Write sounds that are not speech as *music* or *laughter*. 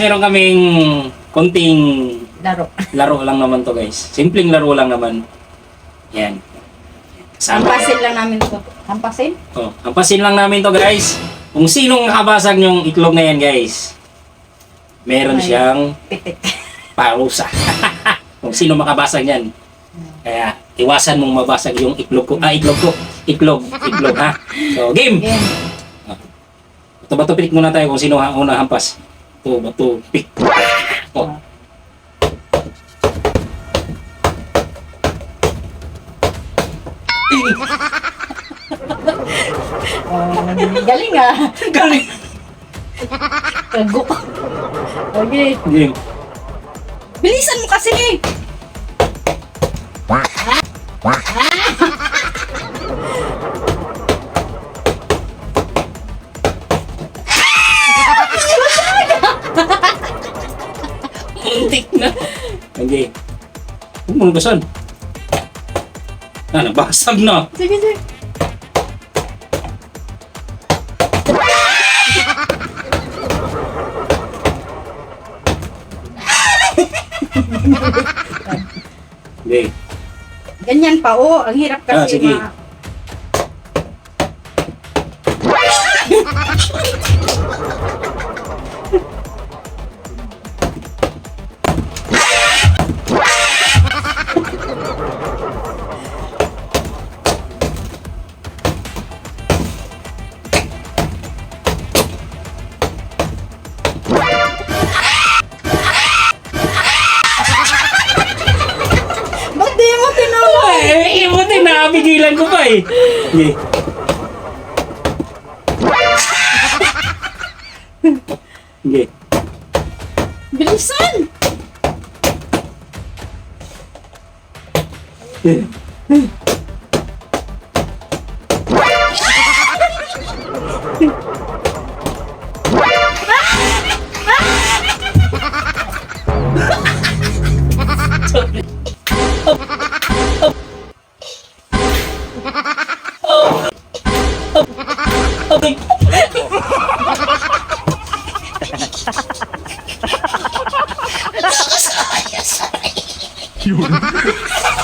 meron kaming konting Laro. laro lang naman to guys. Simpleng laro lang naman. Yan. Kasama. Hampasin lang namin to. Hampasin? Oh, hampasin lang namin to guys. Kung sinong nakabasag yung itlog na yan guys, meron Ay. siyang Pitik. *laughs* parusa. *laughs* Kung sino makabasag yan. Kaya, iwasan mong mabasag yung itlog ko. Ah, itlog ko. Itlog. Itlog, ha? So, game! Game. Bato-bato pick muna tayo kung sino ang una hampas. Bato, bato, pick. Oh. Oh, *laughs* galing ah. Galing! Kago. Okay. Game. Bilisan mo kasi eh. Muntik na. Okay. Huwag mo nagasan. Ah, nabasag na. Sige, sige. Okay. Ganyan pa, oh. Ang hirap kasi. Ah, sige. ma- *laughs* pinapigilan ko pa eh. Okay. Okay. Bilisan! Yeah. Yun. *laughs*